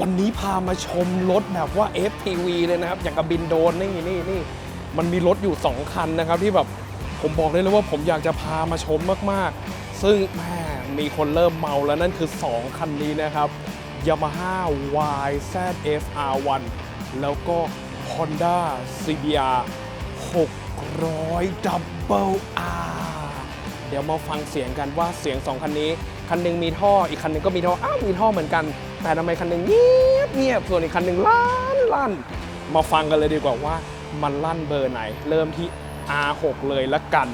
วันนี้พามาชมรถแบบว่า FPV เลยนะครับ อย่างกับบินโดนนี่นี่นี่มันมีรถอยู่ 2 คันนะครับ ที่แบบผมบอกได้เลยว่าผมอยากจะพามาชมมากๆ ซึ่งแหมมีคนเริ่มเมาแล้วนั่นคือ 2 คันนี้นะครับ Yamaha YZF-R1 แล้วก็ Honda CBR 600 Double R เดี๋ยวมาฟังเสียงกันว่าเสียง 2 คันนี้ คันหนึงมีท่ออีกคันหนึงก็มีท่อ อ้าวมีท่อเหมือนกัน แต่ทำไมคันหนึงเงียบเงียบส่วนอีกคันหนึงลั่นลั่นมาฟังกันเลยดีกว่าว่ามันลั่นเบอร์ไหน เริ่มที่ R6 เลยละกัน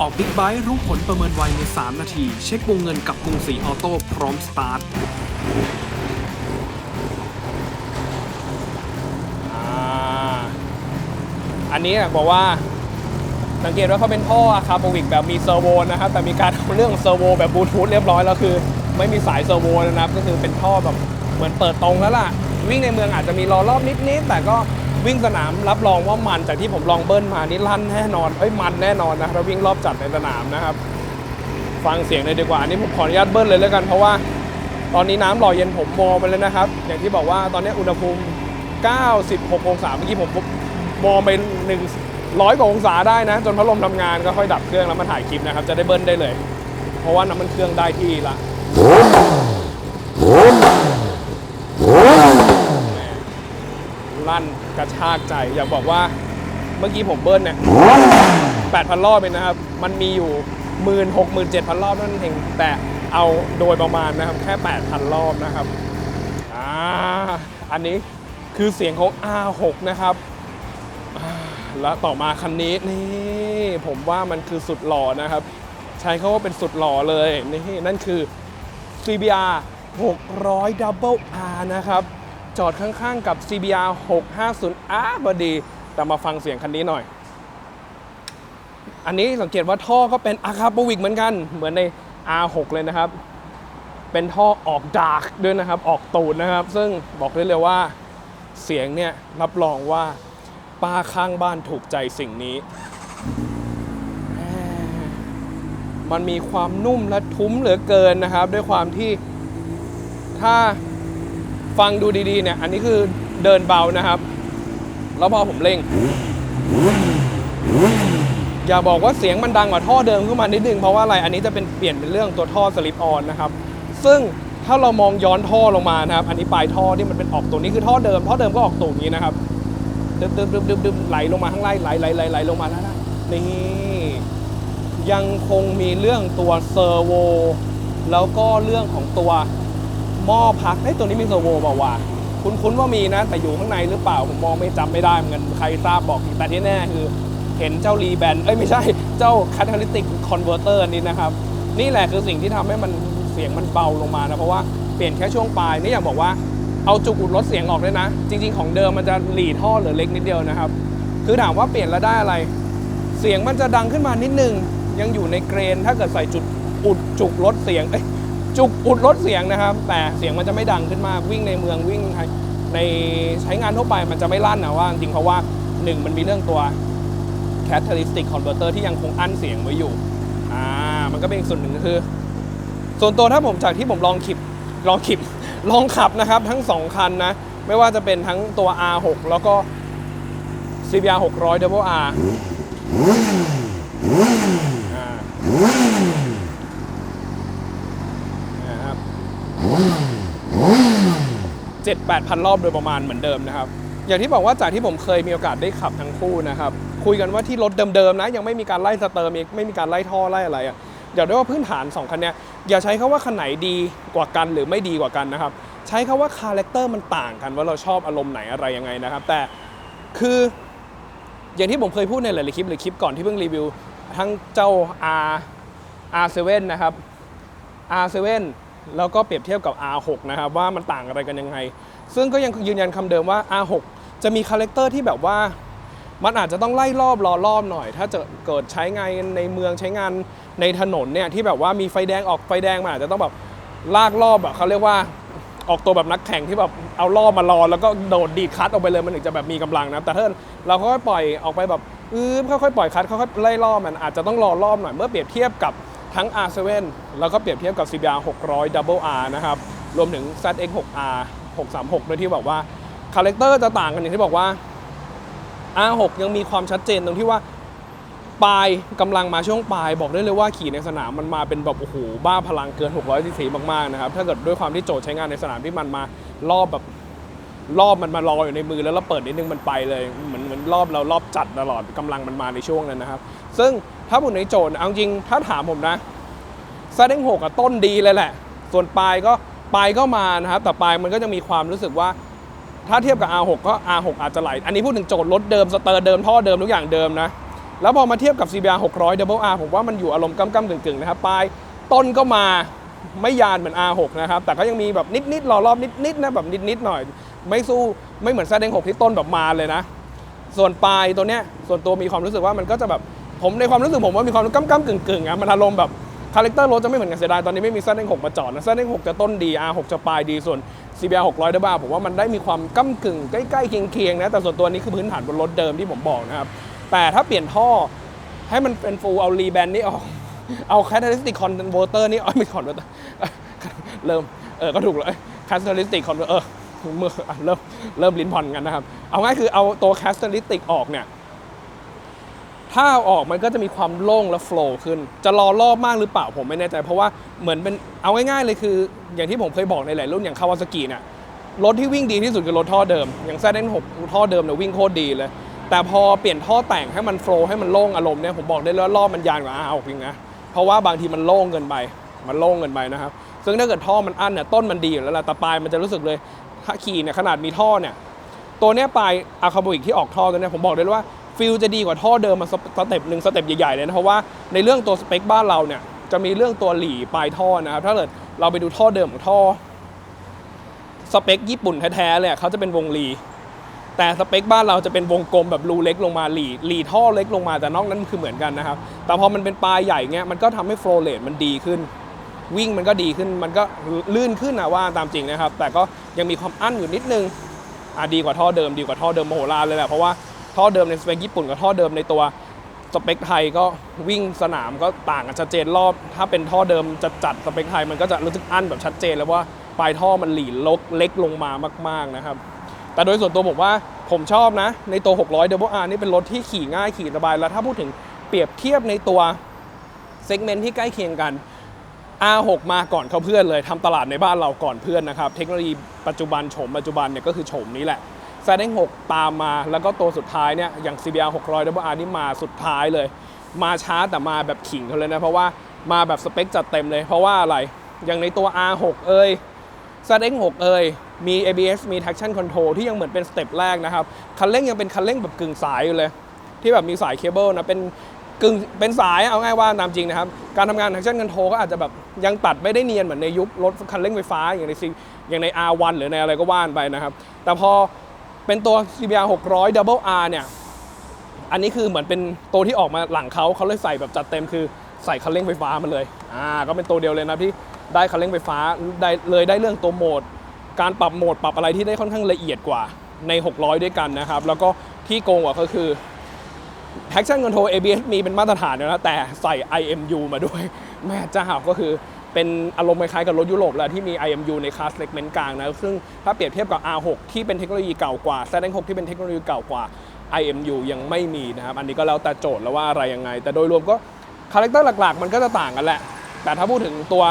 ออกบิ๊กไบค์รู้ผลประเมินไวใน 3 นาที เช็ควงเงินกับกรุงศรีออโต้พร้อมสตาร์ทอ่าอันนี้บอกว่าสังเกตว่าเขาเป็นท่ออะคาร์บวิกแบบมีเซอร์โวนะครับ แต่มีการทำเรื่องเซอร์โวแบบบลูทูธเรียบร้อยแล้วคือ ไม่มีสายเซอร์โวนะครับ ก็คือเป็นท่อแบบเหมือนเปิดตรงแล้วล่ะ วิ่งในเมืองอาจจะมีรอรอบนิดๆแต่ก็วิ่งสนามรับรองว่ามันจากที่ผมลองเบิ้ลมานี่ลั่นแน่นอนเอ้ยมันแน่นอนนะถ้าวิ่งรอบจัดในสนามนะครับ ฟังเสียงเลยดีกว่าอันนี้ผมขออนุญาตเบิ้ลเลยแล้วกันเพราะว่าตอนนี้น้ำหล่อเย็นผมมองไปแล้วนะครับ อย่างที่บอกว่าตอนนี้อุณหภูมิ 96 องศาเมื่อกี้ผมมองไปหนึ่งร้อยกว่าองศาได้นะ จนพัดลมทำงานก็ค่อยดับเครื่องแล้วมาถ่ายคลิปนะครับ จะได้เบิ้ลได้เลย เพราะว่าน้ำมันเครื่องได้ที่ละ ลั่นกระชากใจ อยากบอกว่าเมื่อกี้ผมเบิ้ลเนี่ย8,000รอบเองนะครับ มันมีอยู่1 6 0 0 0 7,000รอบนั่นเอง แต่เอาโดยประมาณนะครับ แค่8,000รอบนะครับ อ่า อันนี้คือเสียงของ R6 นะครับแล้วต่อมาคันนี้นี่ผมว่ามันคือสุดหล่อนะครับ ใช้คาว่าเป็นสุดหล่อเลยนี่นั่นคือ CBR 600 Double R นะครับ จอดข้างๆกับ CBR 650R พอดีแต่มาฟังเสียงคันนี้หน่อย อันนี้สังเกตว่าท่อก็เป็นอาคาโปวิกเหมือนกัน เหมือนใน R6 เลยนะครับ เป็นท่อออกดาร์กด้วยนะครับ ออกตูดนะครับ ซึ่งบอกได้เลยว่าเสียงเนี่ยรับรองว่าป้าข้างบ้านถูกใจสิ่งนี้แหม มันมีความนุ่มและทุ้มเหลือเกินนะครับ ด้วยความที่ถ้าฟังดูดีๆเนี่ย อันนี้คือเดินเบานะครับ แล้วพอผมเร่ง อย่าบอกว่าเสียงมันดังกว่าท่อเดิมขึ้นมานิดนึง เพราะว่าอะไร อันนี้จะเป็นเปลี่ยนเป็นเรื่องตัวท่อสลิปออนนะครับ ซึ่งถ้าเรามองย้อนท่อลงมานะครับ อันนี้ปลายท่อที่มันเป็นออกตัวนี้คือท่อเดิม ท่อเดิมก็ออกตูดนี้นะครับดึบดึบดึบดึบดึบไหลลงมาข้างล่างไหลไหลไหลไหลลงมาแล้วนะนี่ ยังคงมีเรื่องตัวเซอร์โวแล้วก็เรื่องของตัวหม้อพักไอ้ตัวนี้มีเซอร์โวเปล่าวะคุ้นคุ้นว่ามีนะ แต่อยู่ข้างในหรือเปล่า ผมมองไม่จำไม่ได้เหมือนกันใครทราบบอกทีแต่ที่แน่คือเห็นเจ้ารีแบนเอ้ยไม่ใช่เจ้า catalytic converter นี้นะครับ นี่แหละคือสิ่งที่ทำให้มันเสียงมันเบาลงมานะ เพราะว่าเปลี่ยนแค่ช่วงปลายนี่อยากบอกว่าเอาจุกอุดลดเสียงออกด้วยนะ จริง ๆ ของเดิมมันจะหลีท่อเหลือเล็กนิดเดียวนะครับ คือถามว่าเปลี่ยนแล้วได้อะไร เสียงมันจะดังขึ้นมานิดนึง ยังอยู่ในเกรน ถ้าเกิดใส่จุดอุดจุกลดเสียงเอ้ยจุกอุดลดเสียงนะครับ แต่เสียงมันจะไม่ดังขึ้นมากวิ่งในเมืองวิ่งในใช้งานทั่วไปมันจะไม่ลั่นนะว่าจริงเพราะว่าหนึ่งมันมีเรื่องตัว catalytic converter ที่ยังคงอั้นเสียงไว้อยู่อ่ามันก็เป็นอีกส่วนหนึ่งก็คือ ส่วนตัวถ้าผมจากที่ผมลองขับลองขับลองขับนะครับ ทั้ง 2 คันนะ ไม่ว่าจะเป็นทั้งตัว R6 แล้วก็ CBR 600 Double R นะครับเจ็ดแปดพันรอบโดยประมาณเหมือนเดิมนะครับ อย่างที่บอกว่าจากที่ผมเคยมีโอกาสได้ขับทั้งคู่นะครับ คุยกันว่าที่รถเดิมๆนะ ยังไม่มีการไล่สเตอร์มีไม่มีการไล่ท่อไล่อะไรอะ่ะเดี๋ยวด้วยว่าพื้นฐาน2คันเนี้ยอย่าใช้คาว่าคันไหนดีกว่ากันหรือไม่ดีกว่ากันนะครับ ใช้คาว่าคาแรคเตอร์มันต่างกันว่าเราชอบอารมณ์ไหนอะไรยังไงนะครับ แต่คืออย่างที่ผมเคยพูดในหลายๆคลิปหรือคลิปก่อนที่เพิ่งรีวิว ทั้งเจ้า R R7 นะครับ R7 แล้วก็เปรียบเทียบกับ R6 นะครับว่ามันต่างอะไรกันยังไง ซึ่งก็ยังยืนยันคำเดิมว่า R6 จะมีคาแรคเตอร์ที่แบบว่ามันอาจจะต้องไล่รอบรอรอบหน่อย ถ้าจะเกิดใช้งานในเมืองใช้งานในถนนเนี่ยที่แบบว่ามีไฟแดงออกไฟแดงมันอาจจะต้องแบบลากรอบอะเขาเรียกว่าออกตัวแบบนักแข่งที่แบบเอารอบมารอแล้วก็โดดดีดคัดออกไปเลยมันถึงจะแบบมีกำลังนะแต่ถ้าเราค่อยๆปล่อยออกไปแบบ อือค่อยๆปล่อยคัดค่อยๆไล่รอมันอาจจะต้องรอรอบหน่อยเมื่อเปรียบเทียบกับทั้ง R7 แล้วก็เปรียบเทียบกับ CBR 600 Double R นะครับ รวมถึง ZX6R 636 ด้วยที่บอกว่า คาแรคเตอร์จะต่างกันอย่างที่บอกว่า R6 ยังมีความชัดเจนตรงที่ว่า ปลายกำลังมาช่วงปลาย บอกได้เลยว่าขี่ในสนามมันมาเป็นแบบโอ้โหบ้าพลังเกิน 600ซีซีมากๆนะครับ ถ้าเกิดด้วยความที่โจทย์ใช้งานในสนามที่มันมารอบแบบ รอบมันมารออยู่ในมือแล้วเราเปิดนิดนึงมันไปเลยเหมือนเหมือนรอบเรารอบจัดตลอดกำลังมันมาในช่วงนั้นนะครับ ซึ่งถ้าพูดในโจทย์เอาจริงถ้าถามผมนะซาเด้งหกอะต้นดีเลยแหละ ส่วนปลายก็ปลายก็มานะครับ แต่ปลายมันก็จะมีความรู้สึกว่า ถ้าเทียบกับ R6 ก็ R6 อาจจะไหล อันนี้พูดถึงโจทย์รถเดิมสเตอร์เดิมท่อเดิมทุกอย่างเดิมนะ แล้วพอมาเทียบกับ CBR 600 Double R ผมว่ามันอยู่อารมณ์ก้ำๆกึ่งๆนะครับ ปลายต้นก็มา ไม่ยานเหมือน R6 นะครับ แต่ก็ยังมีแบบนิดๆรอรอบนิดๆนะแบบนิดๆหน่อย ไม่สู้ไม่เหมือนซาเด้ง6ที่ต้นแบบมาเลยนะ ส่วนปลายตัวเนี้ยส่วนตัวมีความรู้สึกว่ามันก็จะแบบผมในความรู้สึกผมว่ามีความก้ำๆกึ่งๆอะมันอารมณ์แบบคาแรคเตอร์รถจะไม่เหมือนกันเสียดายตอนนี้ไม่มีซาเด้ง6มาจอดนะซาเด้ง6จะต้นดี R6 จะปลายดีส่วน CBR 600ด้บ้าผมว่ามันได้มีความก้ำกึ่งใกล้ๆเคียงๆนะแต่ส่วนตัวนี้คือพื้นฐานบนรถเดิมที่ผมบอกนะครับแต่ถ้าเปลี่ยนท่อให้มันเป็นฟูลเอารีแบนนี่ออก เอา catalytic converter นี่เอาไม่ converter เริ่ม เออ ก็ถูกเลย catalytic converter เออเมื่อเริ่มเริ่มลิ้นผ่อนกันนะครับ เอาง่ายคือเอาตัว catalytic ออกเนี่ยถ้าออกมันก็จะมีความโล่งและโฟล์ขึ้น จะรอรอบมากหรือเปล่าผมไม่แน่ใจ เพราะว่าเหมือนเป็นเอาง่ายๆเลยคือ อย่างที่ผมเคยบอกในหลายรุ่นอย่างคาวาซากิเนี่ยรถที่วิ่งดีที่สุดคือรถท่อเดิม อย่างแซดเนหกท่อเดิมเนี่ยวิ่งโคตรดีเลย แต่พอเปลี่ยนท่อแต่งให้มันโฟล์ให้มันโล่งอารมณ์เนี่ยผมบอกได้เลยว่ารอบมันยานกว่าอาจริงนะ เพราะว่าบางทีมันโล่งเกินไป มันโล่งเกินไปนะครับ ซึ่งถ้าเกิดท่อมันอั้นเนี่ยต้นมันดีอยู่แล้วแหละแต่ปลายมันจะรู้สึกเลยถ้าขี่เนี่ยขนาดมีท่อเนี่ยตัวเนี้ยปลายอะคาโบอิกที่ออกท่อตัวเนี้ยผมบอกได้เลยว่าฟิลจะดีกว่าท่อเดิมมาสเต็ปหนึ่งสเต็ปใหญ่ๆเลยนะเพราะว่าในเรื่องตัวสเปคบ้านเราเนี่ยจะมีเรื่องตัวหลีปลายท่อนะครับถ้าเกิดเราไปดูท่อเดิมของท่อสเปคญี่ปุ่นแท้ๆเลยเขาจะเป็นวงหลี แต่สเปคบ้านเราจะเป็นวงกลมแบบรูเล็กลงมาหลีหลีท่อเล็กลงมาแต่นอกนั้นคือเหมือนกันนะครับ แต่พอมันเป็นปลายใหญ่เงี้ยมันก็ทำให้โฟลเลตมันดีขึ้น วิ่งมันก็ดีขึ้นมันก็ลื่นขึ้นนะว่าตามจริงนะครับ แต่ก็ยังมีความอั้นอยู่นิดนึงอะดีกว่าท่อเดิมดีกว่าท่อเดิมโมโหฬาเลยแหละเพราะว่าท่อเดิมในสเปคญี่ปุ่นกับท่อเดิมในตัวสเปคไทยก็วิ่งสนามก็ต่างกันชัดเจนรอบ ถ้าเป็นท่อเดิมจัดจัดสเปคไทยมันก็จะรู้สึกอั้นแบบชัดเจนแล้วว่าปลายท่อมันหลีลกเล็กลงมามาก ๆนะครับ แต่โดยส่วนตัวผมว่าผมชอบนะ ในตัว 600 Double R นี่เป็นรถที่ขี่ง่ายขี่สบาย แล้วถ้าพูดถึงเปรียบเทียบในตัวเซกเมนต์ที่ใกล้เคียงกัน R6 มาก่อนเขาเพื่อนเลยทำตลาดในบ้านเราก่อนเพื่อนนะครับ เทคโนโลยีปัจจุบันโฉมปัจจุบันเนี่ยก็คือโฉมนี้แหละ z ด6ตามมาแล้วก็ตัวสุดท้ายเนี่ยอย่าง CBR 600 Double R นี่มาสุดท้ายเลย มาช้าแต่มาแบบขิงเขาเลยนะ เพราะว่ามาแบบสเปคจัดเต็มเลยเพราะว่าอะไรอย่างในตัว R6 เอ่ย z 6เอ่ยมี ABS มี traction control ที่ยังเหมือนเป็นสเต็ปแรกนะครับ คันเร่งยังเป็นคันเร่งแบบกึ่งสายอยู่เลย ที่แบบมีสายเคเบิลนะ เป็นกึ่งเป็นสายเอาง่ายว่าตามจริงนะครับ การทำงาน traction control ก็อาจจะแบบยังตัดไม่ได้เนียนเหมือนในยุครถคันเร่งไฟฟ้าอย่างใน C- อย่างใน R1 หรือในอะไรก็ว่านไปนะครับ แต่พอเป็นตัว CBR 600 Double R เนี่ย อันนี้คือเหมือนเป็นตัวที่ออกมาหลังเขาเขาเลยใส่แบบจัดเต็มคือใส่คันเร่งไฟฟ้ามาเลย อ่า ก็เป็นตัวเดียวเลยนะที่ ได้คันเร่งไฟฟ้าได้เลยได้เรื่องตัวโหมด การปรับโหมดปรับอะไรที่ได้ค่อนข้างละเอียดกว่าใน 600 ด้วยกันนะครับ แล้วก็ที่โกงกว่าก็คือ Traction Control ABS มีเป็นมาตรฐานแล้วแต่ใส่ IMU มาด้วย แม่เจ้าก็คือเป็นอารมณ์คล้ายๆกับรถยุโรปแหละที่มี IMU ในคลาสเลกเมนต์กลางนะ ซึ่งถ้าเปรียบเทียบกับ R6 ที่เป็นเทคโนโลยีเก่ากว่า z 6 ที่เป็นเทคโนโลยีเก่ากว่า IMU ยังไม่มีนะครับ อันนี้ก็แล้วแต่โจทย์แล้วว่าอะไรยังไง แต่โดยรวมก็คาแรคเตอร์หลักๆ มันก็จะต่างกันแหละ แต่ถ้าพูดถึงตัว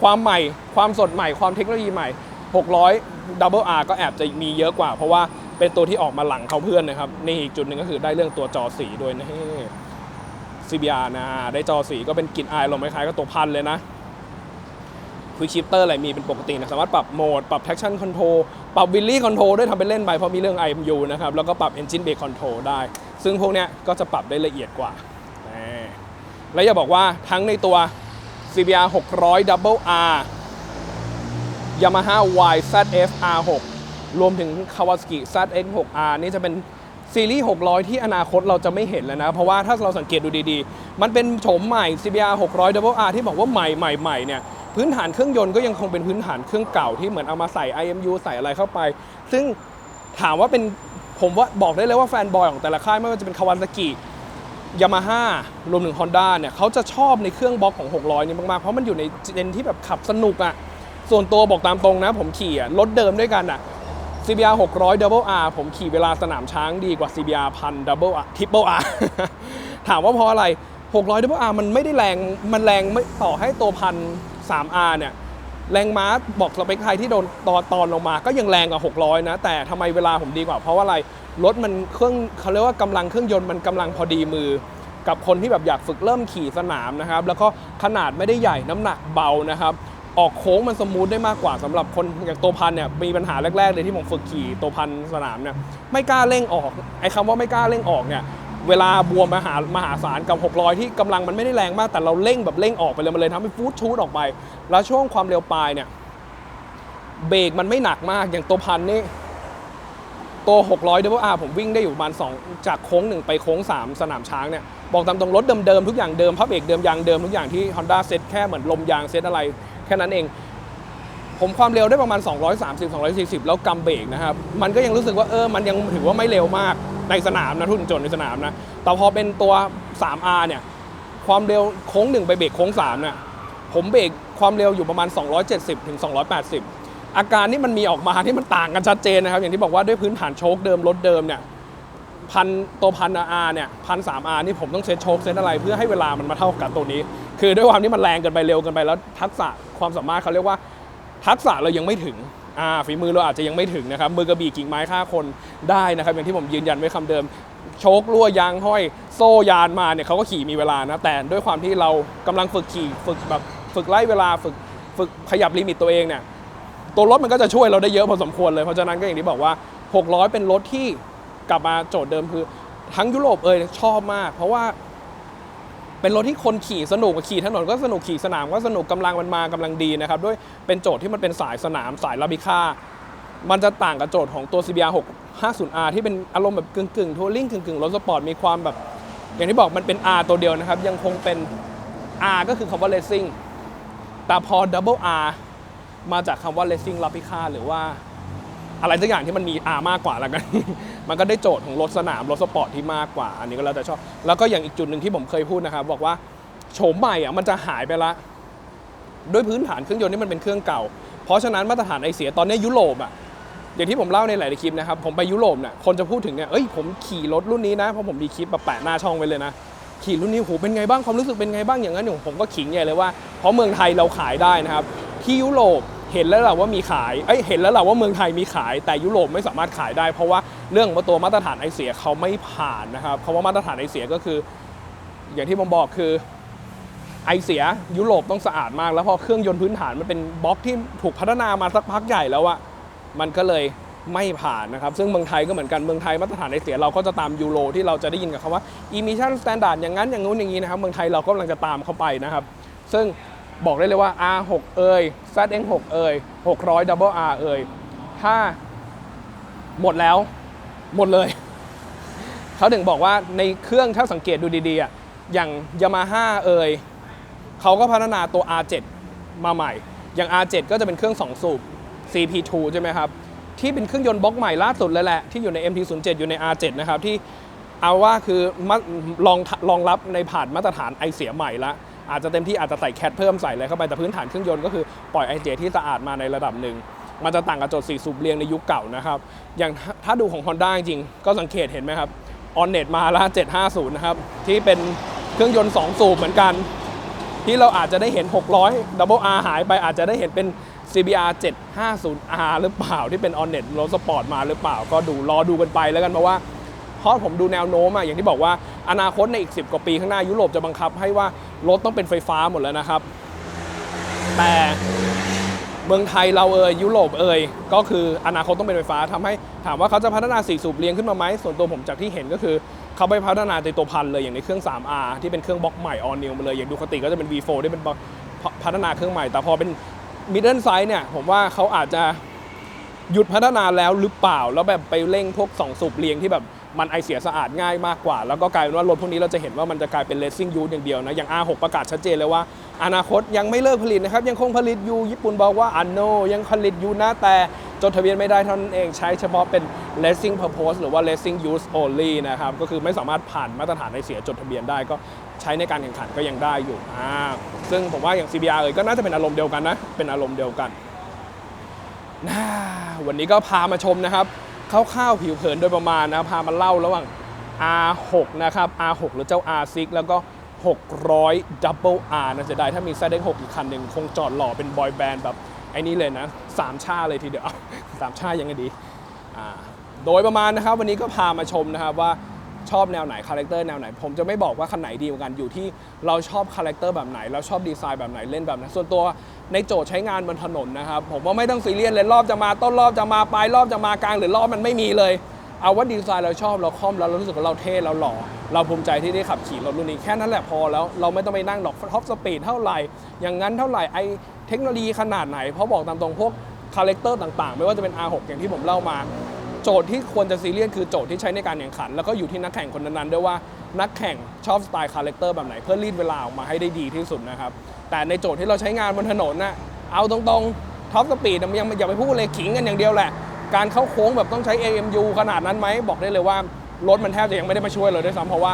ความใหม่ ความสดใหม่ ความเทคโนโลยีใหม่ 600 Double R ก็แอบจะมีเยอะกว่า เพราะว่าเป็นตัวที่ออกมาหลังเขาเพื่อนนะครับ นี่อีกจุดหนึ่งก็คือได้เรื่องตัวจอสีด้วยนะ CBR นะ ได้จอสีก็เป็นกลิ่นอายลมคล้ายๆกับตัวพันเลยนะคุยชิปเตอร์อะไรมีเป็นปกตินะ สามารถปรับโหมด ปรับ traction control ปรับ wheelie control ด้วยทำเป็นเล่นไป เพราะมีเรื่อง IMU นะครับ แล้วก็ปรับ engine brake control ได้ ซึ่งพวกเนี้ยก็จะปรับได้ละเอียดกว่าแหมและอย่าบอกว่าทั้งในตัว CBR 600 Double R Yamaha YZF R6 รวมถึง Kawasaki ZX6R นี่จะเป็นซีรีส์ 600 ที่อนาคตเราจะไม่เห็นแล้วนะ เพราะว่าถ้าเราสังเกตดูดีๆ มันเป็นโฉมใหม่ CBR 600 Double R ที่บอกว่าใหม่ใหม่ใหม่เนี่ยพื้นฐานเครื่องยนต์ก็ยังคงเป็นพื้นฐานเครื่องเก่าที่เหมือนเอามาใส่ IMU ใส่อะไรเข้าไป ซึ่งถามว่าเป็นผมว่าบอกได้เลยว่าแฟนบอยของแต่ละค่ายไม่ว่าจะเป็น Kawasaki ยามาฮ่ารวมถึง Honda เนี่ยเขาจะชอบในเครื่องบล็อกของ 600 นี่มาก ๆ เพราะมันอยู่ในเจนที่แบบขับสนุกอะ่ะ ส่วนตัวบอกตามตรงนะ ผมขี่อะรถเดิมด้วยกันอะ CBR 600 Double R ผมขี่เวลาสนามช้างดีกว่า CBR 1000 Double R Triple R ถามว่าเพราะอะไร 600 Double R มันไม่ได้แรง มันแรงไม่ต่อให้ตัวพัน 3R เนี่ย แรงม้าบอกสเปคไทยที่โดนตอนตอนลงมาก็ยังแรงกว่า 600 นะ แต่ทำไมเวลาผมดีกว่า เพราะว่าอะไร รถมันเครื่องเขาเรียกว่ากำลังเครื่องยนต์มันกำลังพอดีมือ กับคนที่แบบอยากฝึกเริ่มขี่สนามนะครับ แล้วก็ขนาดไม่ได้ใหญ่น้ำหนักเบานะครับ ออกโค้งมันสมูทได้มากกว่าสำหรับคนอย่างตัวพันเนี่ยมีปัญหาแรกๆเลยที่ผมฝึกขี่ตัวพันสนามเนี่ยไม่กล้าเร่งออกไอ้คำว่าไม่กล้าเร่งออกเนี่ย เวลาบวมมหามหาศาลกับ 600 ที่กำลังมันไม่ได้แรงมาก แต่เราเร่งแบบเร่งออกไปเลยมันเลยทำให้ฟูดชูดออกไป แล้วช่วงความเร็วปลายเนี่ยเบรกมันไม่หนักมากอย่างตัวพันนี่ตัว 600 double R ผมวิ่งได้อยู่ประมาณ2จากโค้ง 1 ไปโค้ง 3 สนามช้างเนี่ย บอกตามตรงรถเดิมๆ ทุกอย่างเดิมพับเบรกเดิมยางเดิมทุกอย่างที่ Honda เซ็ตแค่เหมือนลมยางเซ็ตอะไร แค่นั้นเอง ผมความเร็วได้ประมาณ 230 240 แล้วกำเบรกนะครับ มันก็ยังรู้สึกว่าเออ มันยังถือว่าไม่เร็วมากในสนามนะทุนจนในสนามนะ แต่พอเป็นตัว 3R เนี่ย ความเร็วโค้ง 1 ไปเบรกโค้ง3เนี่ย ผมเบรกความเร็วอยู่ประมาณ 270ถึง280 อาการที่มันมีออกมาที่มันต่างกันชัดเจนนะครับ อย่างที่บอกว่าด้วยพื้นฐานโชคเดิมรถเดิมเนี่ยพันตัวพันอาร์เนี่ยพันสามอาร์นี่ผมต้องเซตโชคเซตอะไรเพื่อให้เวลามันมาเท่ากับตัวนี้ คือด้วยความที่มันแรงเกินไปเร็วเกินไปแล้วทักษะความสามารถเขาเรียกว่า ทักษะเรายังไม่ถึงอ่าฝีมือเราอาจจะยังไม่ถึงนะครับมือกระบี่กิ่งไม้ฆ่าคนได้นะครับ อย่างที่ผมยืนยันไว้คำเดิม โชครั่วยางห้อย โซ่ยานมาเนี่ยเขาก็ขี่มีเวลานะแต่ด้วยความที่เรากำลังฝึกขี่ฝึกแบบฝึกไล่เวลาฝึกฝึกขยับลิมิตตัวเองเนี่ยตัวรถมันก็จะช่วยเราได้เยอะพอสมควรเลย เพราะฉะนั้นก็อย่างที่บอกว่า 600 เป็นรถที่กลับมาโจทย์เดิมคือ ทั้งยุโรปเอยชอบมาก เพราะว่า เป็นรถที่คนขี่สนุกขี่ถนนก็สนุกขี่สนามก็สนุกกำลังมันมากำลังดีนะครับด้วยเป็นโจทย์ที่มันเป็นสายสนามสายลาบิค่ามันจะต่างกับโจทย์ของตัว CBR 650R ที่เป็นอารมณ์แบบกึ่งกึ่งทัวริงกึ่งกึ่งรถสปอร์ตมีความแบบ อย่างที่บอกมันเป็น R ตัวเดียวนะครับ ยังคงเป็น R ก็คือคำว่า racing แต่พอ double R มาจากคำว่า racing ลาบิค่าหรือว่า อะไรสักอย่างที่มันมี R มากกว่าแล้วกัน มันก็ได้โจทย์ของรถสนามรถสปอร์ตที่มากกว่า อันนี้ก็แล้วแต่ชอบ แล้วก็อย่างอีกจุดหนึ่งที่ผมเคยพูดนะครับบอกว่าโฉมใหม่อะมันจะหายไปละด้วยพื้นฐานเครื่องยนต์ที่มันเป็นเครื่องเก่า เพราะฉะนั้นมาตรฐานไอเสียตอนนี้ยุโรปอะอย่างที่ผมเล่าในหลายๆคลิปนะครับผมไปยุโรปเนี่ยคนจะพูดถึงเนี่ยเอ้ยผมขี่รถรุ่นนี้นะเพราะผมมีคลิปแบบแปะหน้าช่องไว้เลยนะขี่รุ่นนี้โหเป็นไงบ้างความรู้สึกเป็นไงบ้างอย่างนั้นผมก็ขิงใหญ่เลยว่าเพราะเมืองไทยเราขายได้นะครับที่ยุโรป เห็นแล้วแหละว่ามีขายเอ้ยเห็นแล้วแหละว่าเมืองไทยมีขาย แต่ยุโรปไม่สามารถขายได้ เพราะว่าเรื่องของตัวมาตรฐานไอเสียเขาไม่ผ่านนะครับคำว่ามาตรฐานไอเสียก็คือ อย่างที่ผมบอกคือไอเสียยุโรปต้องสะอาดมาก แล้วพอเครื่องยนต์พื้นฐานมันเป็นบล็อกที่ถูกพัฒนามาสักพักใหญ่แล้วอะมันก็เลยไม่ผ่านนะครับ ซึ่งเมืองไทยก็เหมือนกันเมืองไทยมาตรฐานไอเสียเราก็จะตามยูโรที่เราจะได้ยินกับคำว่า emission standard อย่างนั้นอย่างนู้นอย่างนี้นะครับ เมืองไทยเราก็กำลังจะตามเข้าไปนะครับ ซึ่ง บอกได้เลยว่า R6 เอ่ย ZN6 เอ่ย600 Double R เอ่ยถ้าหมดแล้ว หมดเลย เขาถึงบอกว่าในเครื่องถ้าสังเกตดูดีๆอะอย่าง Yamaha เอ่ยเขาก็พัฒนาตัว R7 มาใหม่ อย่าง R7 ก็จะเป็นเครื่อง 2 สูบ CP2 ใช่ไหมครับ ที่เป็นเครื่องยนต์บล็อกใหม่ล่าสุดเลยแหละ ที่อยู่ใน MT07 อยู่ใน R7 นะครับ ที่เอาว่าคือมารองรองรับในผ่านมาตรฐานไอเสียใหม่ละ อาจจะเต็มที่อาจจะใส่แคทเพิ่มใส่อะไรเข้าไปแต่พื้นฐานเครื่องยนต์ก็คือปล่อยไอเสียที่สะอาดมาในระดับหนึ่งมันจะต่างกับโจทย์4สูบเรียงในยุคเก่านะครับ อย่างถ้าดูของ Honda จริงก็สังเกตเห็นไหมครับ On Net มาละ750 นะครับ ที่เป็นเครื่องยนต์ 2 สูบเหมือนกัน ที่เราอาจจะได้เห็น 600 Double R หายไปอาจจะได้เห็นเป็น CBR 750R หรือเปล่าที่เป็น On Net รถสปอร์ตมาหรือเปล่า ก็ดูรอดูกันไปแล้วกันเพราะว่า เพราะผมดูแนวโน้มอะอย่างที่บอกว่าอนาคตในอีก 10 กว่าปีข้างหน้ายุโรปจะบังคับให้ว่ารถต้องเป็นไฟฟ้าหมดแล้วนะครับ แต่เมืองไทยเราเอ่ยยุโรปเอ่ยก็คืออนาคตต้องเป็นไฟฟ้าทำให้ถามว่าเขาจะพัฒนา4สูบเรียงขึ้นมาไหมส่วนตัวผมจากที่เห็นก็คือเขาไปพัฒนาในตัวพันเลยอย่างในเครื่อง 3R ที่เป็นเครื่องบล็อกใหม่ all new มาเลยอย่างดูคติก็จะเป็น V4 ที่เป็นพัฒนาเครื่องใหม่ แต่พอเป็น middle size เนี่ยผมว่าเขาอาจจะหยุดพัฒนาแล้วหรือเปล่า แล้วแบบไปเร่งพวก2สูบเรียงที่แบบ มันไอเสียสะอาดง่ายมากกว่า แล้วก็กลายเป็นว่ารถพวกนี้เราจะเห็นว่ามันจะกลายเป็น racing use อย่างเดียวนะอย่าง R6 ประกาศชัดเจนเลยว่า อนาคตยังไม่เลิกผลิตนะครับ ยังคงผลิตอยู่ญี่ปุ่นบอกว่าอันโนยังผลิตอยู่นะแต่จดทะเบียนไม่ได้เท่านั้นเองใช้เฉพาะเป็น racing purpose หรือว่า racing use only นะครับก็คือไม่สามารถผ่านมาตรฐานไอเสียจดทะเบียนได้ก็ใช้ในการแข่งขันก็ยังได้อยู่อ่าซึ่งผมว่าอย่าง CBR เอ่ยก็น่าจะเป็นอารมณ์เดียวกันนะเป็นอารมณ์เดียวกันน่าวันนี้ก็พามาชมนะครับ คร่าวๆผิวเผินโดยประมาณนะพามาเล่าระหว่าง R6 นะครับ R6 หรือเจ้า R6 แล้วก็ 600 Double R นะจะได้ถ้ามี ZX6 อีกคันหนึ่งคงจอดหล่อเป็นบอยแบนด์แบบไอ้นี่เลยนะสามชาเลยทีเดียวสามชายังไงดี โดยประมาณนะครับ วันนี้ก็พามาชมนะครับว่า ชอบแนวไหนคาแรคเตอร์แนวไหน ผมจะไม่บอกว่าคันไหนดีกว่ากันอยู่ที่เราชอบคาแรคเตอร์แบบไหน เราชอบดีไซน์แบบไหนเล่นแบบไหนส่วนตัวในโจทย์ใช้งานบนถนนนะครับผมว่าไม่ต้องซีเรียสเลยรอบจะมาต้นรอบจะมาปลายรอบจะมากลางหรือรอบมันไม่มีเลย เอาว่าดีไซน์เราชอบเราคล่อมแล้วเรารู้สึกว่าเราเท่เราหล่อเราภูมิใจที่ได้ขับขี่รถรุ่นนี้แค่นั้นแหละพอแล้วเราไม่ต้องไปนั่งหรอกท็อปสปีดเท่าไหร่ อย่างนั้นเท่าไหร่ไอเทคโนโลยีขนาดไหนเพราะบอกตามตรงพวกคาแรคเตอร์ต่างๆ ไม่ว่าจะเป็น R6 อย่างที่ผมเล่ามา โจทย์ที่ควรจะซีเรียสคือโจทย์ที่ใช้ในการแข่งขัน แล้วก็อยู่ที่นักแข่งคนนั้นๆด้วยว่านักแข่งชอบสไตล์คาแรคเตอร์แบบไหนเพื่อรีดเวลาออกมาให้ได้ดีที่สุดนะครับ แต่ในโจทย์ที่เราใช้งานบนถนนน่ะเอาตรงๆท็อปสปีดยังอย่าไปพูดเลยขิงกันอย่างเดียวแหละ การเข้าโค้งแบบต้องใช้ AMU ขนาดนั้นไหมบอกได้เลยว่ารถมันแทบจะยังไม่ได้มาช่วยเลยด้วยซ้ำเพราะว่า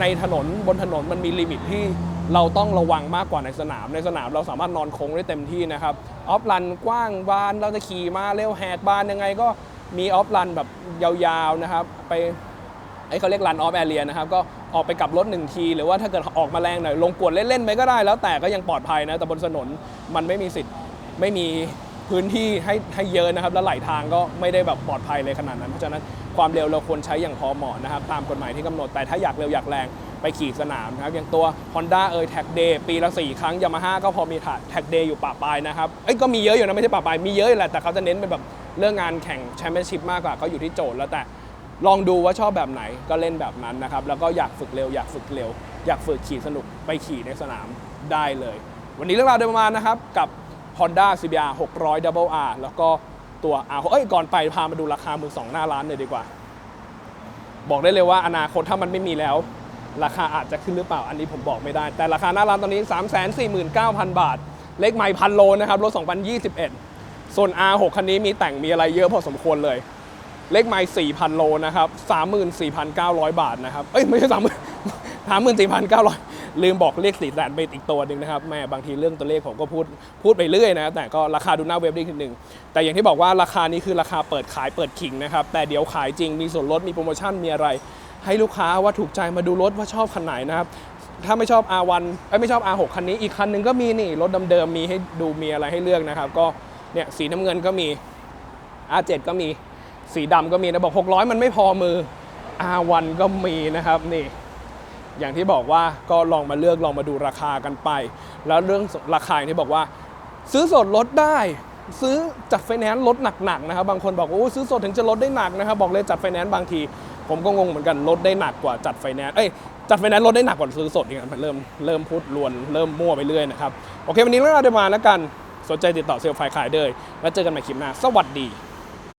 ในถนนบนถนนมันมีลิมิตที่เราต้องระวังมากกว่าในสนาม ในสนามเราสามารถนอนโค้งได้เต็มที่นะครับ ออฟลันกว้างบานเราจะขี่มาเร็วแหกบานยังไงก็ มีออฟลันแบบยาวๆนะครับ ไปไอ้เขาเรียกรันออฟแอเรียนะครับ ก็ออกไปกับรถหนึ่งที หรือว่าถ้าเกิดออกมาแรงหน่อย ลงกวดเล่นๆไปก็ได้ แล้วแต่ก็ยังปลอดภัยนะ แต่บนถนนมันไม่มีสิทธิ์ไม่มีพื้นที่ให้ให้เยอะนะครับ แล้วไหลทางก็ไม่ได้แบบปลอดภัยเลยขนาดนั้น เพราะฉะนั้นความเร็วเราควรใช้อย่างพอเหมาะนะครับ ตามกฎหมายที่กำหนด แต่ถ้าอยากเร็วอยากแรงไปขี่สนามนะครับ อย่างตัว Honda เอ่ยแท็กเดย์ปีละ 4 ครั้งยามาฮ่าก็พอมีแท็กเดย์อยู่ป่าปลายนะครับ เอ้ยก็มีเยอะอยู่นะไม่ใช่ป่าปลายมีเยอะอยู่แหละแต่เขาจะเน้นเป็นแบบ เรื่องงานแข่งแชมเปี้ยนชิพมากกว่าก็อยู่ที่โจทย์แล้วแต่ลองดูว่าชอบแบบไหนก็เล่นแบบนั้นนะครับ แล้วก็อยากฝึกเร็ว อยากฝึกเร็ว อยากฝึกขี่สนุกไปขี่ในสนามได้เลย วันนี้เรื่องราวโดยประมาณนะครับ กับ Honda CBR 600 Double R แล้วก็ตัว R เอ้ยก่อนไปพามาดูราคามือสองหน้าร้านเลยดีกว่า บอกได้เลยว่าอนาคตถ้ามันไม่มีแล้ว ราคาอาจจะขึ้นหรือเปล่าอันนี้ผมบอกไม่ได้ แต่ราคาหน้าร้านตอนนี้ 349,000 บาท เลขไม่พันโลนะครับรถ2021 ส่วน R6 คันนี้มีแต่งมีอะไรเยอะพอสมควรเลย เลขไมล์4,000 โลนะครับ34,900 บาทนะครับ เอ้ย ไม่ใช่3 34,900 ลืมบอกเลข4แสนไปอีกตัวหนึ่งนะครับแม่บางทีเรื่องตัวเลขผมก็พูดพูดไปเรื่อยนะ แต่ก็ราคาดูหน้าเว็บได้ทีหนึ่ง แต่อย่างที่บอกว่าราคานี้คือราคาเปิดขายเปิดขิงนะครับ แต่เดี๋ยวขายจริงมีส่วนลดมีโปรโมชั่นมีอะไร ให้ลูกค้าว่าถูกใจมาดูรถว่าชอบคันไหนนะครับถ้าไม่ชอบ R1 เอ้ไม่ชอบ R6 คันนี้อีกคันหนึงก็มีนี่รถเดิมๆมีให้ดูมีอะไรให้เลือกนะครับ ก็ เนี่ยสีน้ำเงินก็มี R7 ก็มีสีดำก็มีนะบอก 600 มันไม่พอมือ R1 ก็มีนะครับนี่อย่างที่บอกว่าก็ลองมาเลือกลองมาดูราคากันไป แล้วเรื่องราคาอย่างที่บอกว่า ซื้อสดลดได้ ซื้อจัดไฟแนนซ์ลดหนักๆนะครับ บางคนบอกว่าโอ้ซื้อสดถึงจะลดได้หนักนะครับบอกเลยจัดไฟแนนซ์บางที ผมก็งงเหมือนกันลดได้หนักกว่าจัดไฟแนนซ์เอ้ยจัดไฟแนนซ์ลดได้หนักกว่าซื้อสดอีกนเริ่มเริ่มพูดลวนเริ่มมั่วไปเรื่อยนะครับโอเควันนี้เรื่องราวเดมาแล้วกัน สนใจติดต่อเซลล์ไฟขายเลย แล้วเจอกันใหม่คลิปหน้า สวัสดี